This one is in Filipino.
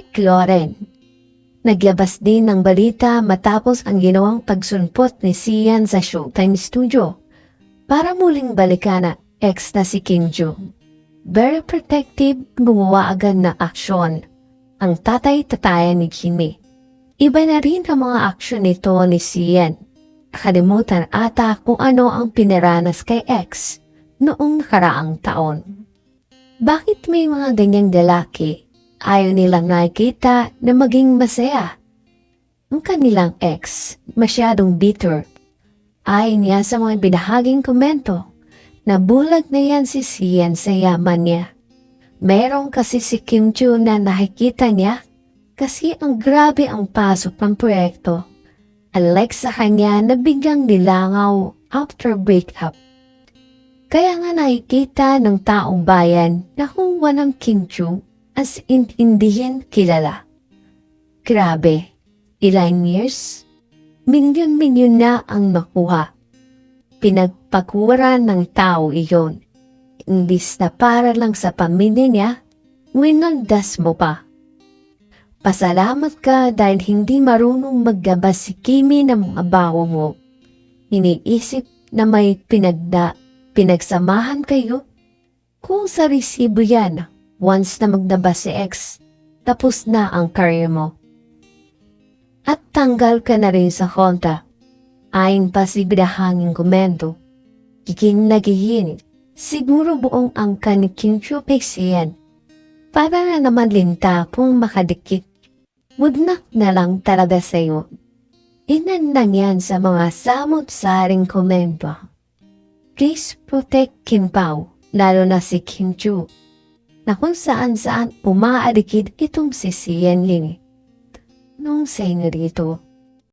Eric Loren. Naglabas din ng balita matapos ang ginawang pagsunpot ni Sian sa Showtime Studio para muling balikan na ex na si Kim Jong. Very protective, gumawa agad na aksyon. Ang tatay-tatayan ni Kimi. Iba na rin ang mga aksyon nito ni Sian. Nakalimutan ata kung ano ang pinaranas kay ex noong nakaraang taon. Bakit may mga ganyang lalaki ayaw nilang nakikita na maging masaya? Ang kanilang ex, masyadong bitter. Ayon niya sa mga binahaging komento, na bulag na yan si Sian sa yaman niya. Meron kasi si Kim Joo na nakikita niya kasi ang grabe ang pasok ng proyekto. Unlike sa kanya na biglang nilangaw after breakup. Kaya nga nakikita ng taong bayan na kung walang Kim Joo as in indihin kilala. Grabe, ilang years? Milyon-milyon na ang nakuha. Pinagpakuran ng tao iyon. Imbis na para lang sa pamilya niya, winaldas mo pa. Pasalamat ka dahil hindi marunong maggabas si Kimi ng mga bawo mo. Iniisip na may pinagda, pinagsamahan kayo. Kung sa resibo yan, once na magnabas si ex, tapos na ang career mo. At tanggal ka na rin sa konta. Ayon pa si bidahanging komento. Kikin nagihin, siguro buong angka ni Kim Chiu yan. Para na naman linta kung makadikit. Mudnak na lang talaga sa'yo. Inan lang yan sa mga samot-saring komento. Please protect Kim Pao, lalo na si Kim Chu, na kung saan-saan umaadikid itong si Sian Ling. Nung senyorito,